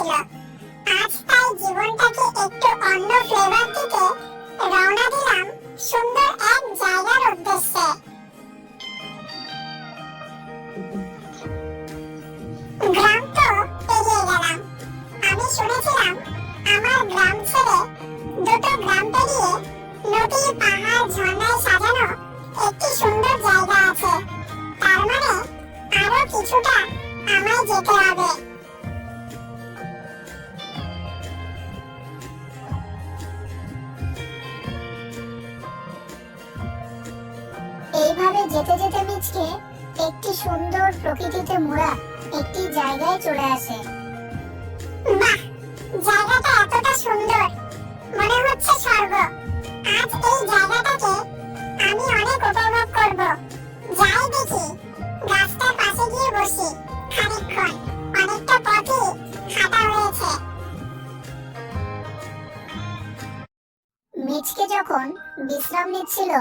হয়েছিল আজ তাই জীবনটাকে যেতে যেতে মিচকে একটি সুন্দর প্রকৃতিতে মোড়া একটি জায়গায় চলে আসে। বাহ! জায়গাটা এতটা সুন্দর। মনে হচ্ছে স্বর্গ। আজ এই জায়গাটাকে আমি অনেক উপভোগ করব। যাই দেখি, গাছটার পাশে গিয়ে বসি খানিকক্ষণ। অনেকটা পথই হাঁটা হয়েছে। মিচকে যখন বিশ্রাম নিচ্ছিল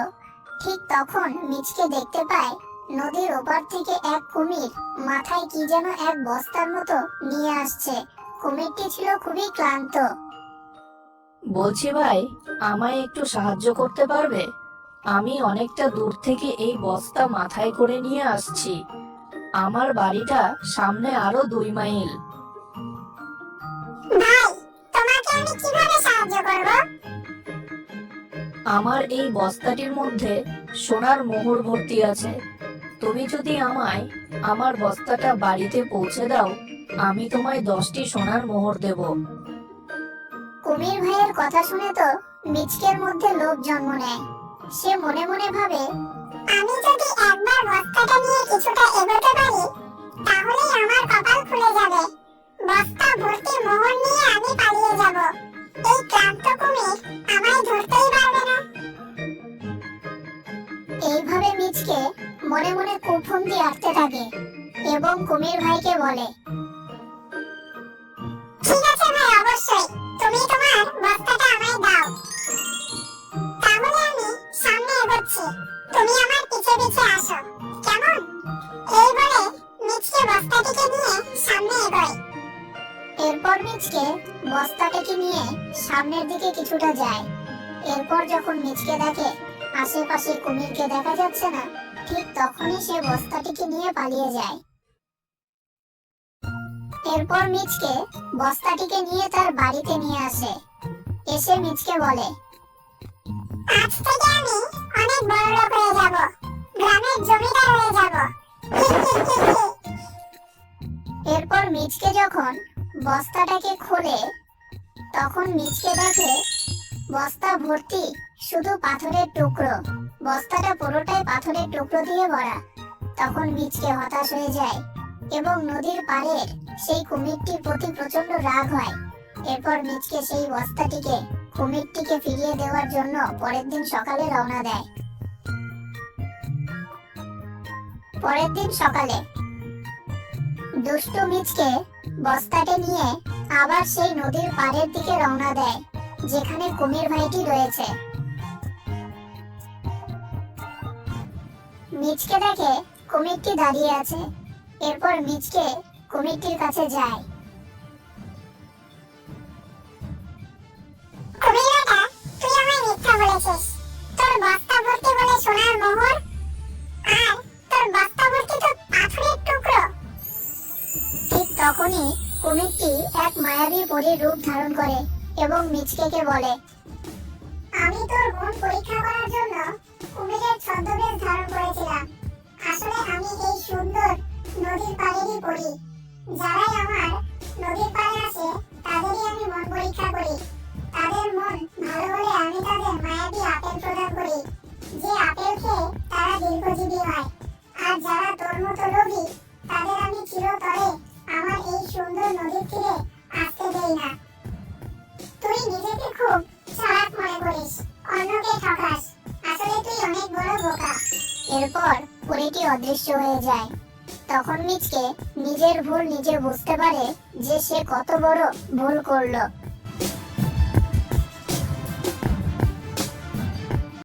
ঠিক তখন মিচকে দেখতে পায় নদীর ওপার থেকে এক কুমির মাথায় কি যেন এক বস্তার মতো নিয়ে আসছে। কুমিরটি ছিল খুবই ক্লান্ত। বলছি ভাই, আমায় একটু সাহায্য করতে পারবে? আমি অনেকটা দূর থেকে এই বস্তা মাথায় করে নিয়ে আসছি। আমার বাড়িটা সামনে আরও দুই মাইল। আমার এই বস্তাটির মধ্যে সোনার মোহর ভর্তি আছে। তুমি যদি আমায় আমার বস্তাটা বাড়িতে পৌঁছে দাও, আমি তোমায় দশটি সোনার মোহর দেব। কুমির ভাইয়ের কথা শুনে তো মিচকের মধ্যে লোভ জন্ম নেয়। সে মনে মনে ভাবে, আমি যদি একবার বস্তাটা কুফুন্দি আঁকতে থাকে এবং কুমির ভাইকে বলে, ঠিক আছে ভাই, অবশ্যই। তুমি তোমার বস্তাটা আমায় দাও। তাহলে আমি সামনে এগোচ্ছি। তুমি আমার পিছে পিছে আসো। কেমন? এই বলে মিচকে বস্তাটিকে নিয়ে সামনে এগোয়। এরপর মিচকে বস্তাটাকে নিয়ে সামনের দিকে কিছুটা যায়। এরপর যখন মিচকে দেখে, আশেপাশে কুমিরকে দেখা যাচ্ছে না ঠিক তখনই সে বস্তাটিকে নিয়ে পালিয়ে যায়। এরপর মিচকে বস্তাটিকে নিয়ে তার বাড়িতে নিয়ে আসে। এসে মিচকে বলে, আজ থেকে আমি অনেক বড় লোক হয়ে যাব। গ্রামের জমিদার হয়ে যাব। এরপর মিচকে যখন বস্তাটাকে খোলে, তখন মিচকে দেখে বস্তা ভর্তি, শুধু পাথরের টুকরো। বস্তাটা পুরোটাই পাথরের টুকরো দিয়ে ভরা। তখন মিচকে হতাশ হয়ে যায় এবং নদীর পাড়ের সেই কুমিরটির প্রতি প্রচণ্ড রাগ হয়। এরপর মিচকে সেই বস্তাটিকে, কুমিরটিকে ফিরিয়ে দেওয়ার জন্য পরের দিন সকালে রওনা দেয়। পরের দিন সকালে দুষ্টু মিচকে বস্তাটি নিয়ে আবার সেই নদীর পাড়ের দিকে রওনা দেয়। যেখানে কুমির ভাইটি রয়েছে। মিচকে দেখে কুমিরটি দাঁড়িয়ে আছে। এরপর মিচকে কুমিরটির কাছে যায়। তখনই কুমিরটি এক মায়াবী পরীর রূপ ধারণ করে। এবং মিচকেকে বলে। আমি তোর গুণ পরীক্ষা করার জন্য কুমিরের ছদ্মবেশ ধারণ করেছিলাম। আসলে আমি এই সুন্দর নদীর পাড়েরই পড়ি যারাই আমার নদীর পাড়ে আসে, তাদেরই আমি মন পরীক্ষা করি। তাদের মন ভালো হলে আমি তাদের মায়াবী আপেল প্রদান করি। যে আপেল খেয়ে তারা দীর্ঘজীবী হয়। আর যারা তোর মতো লোভী তাদের আমি চিরতরে আমার এই সুন্দর নদীর তীরে আসতে দেই না। নিজেকে খুব চালাক মনে করিস, অন্যকে ঠকাস। আসলে তুই অনেক বড় বোকা। এরপর পরীটি অদৃশ্য হয়ে যায়। তখন মিচকে নিজের ভুল নিজে বুঝতে পারে যে সে কত বড় ভুল করল।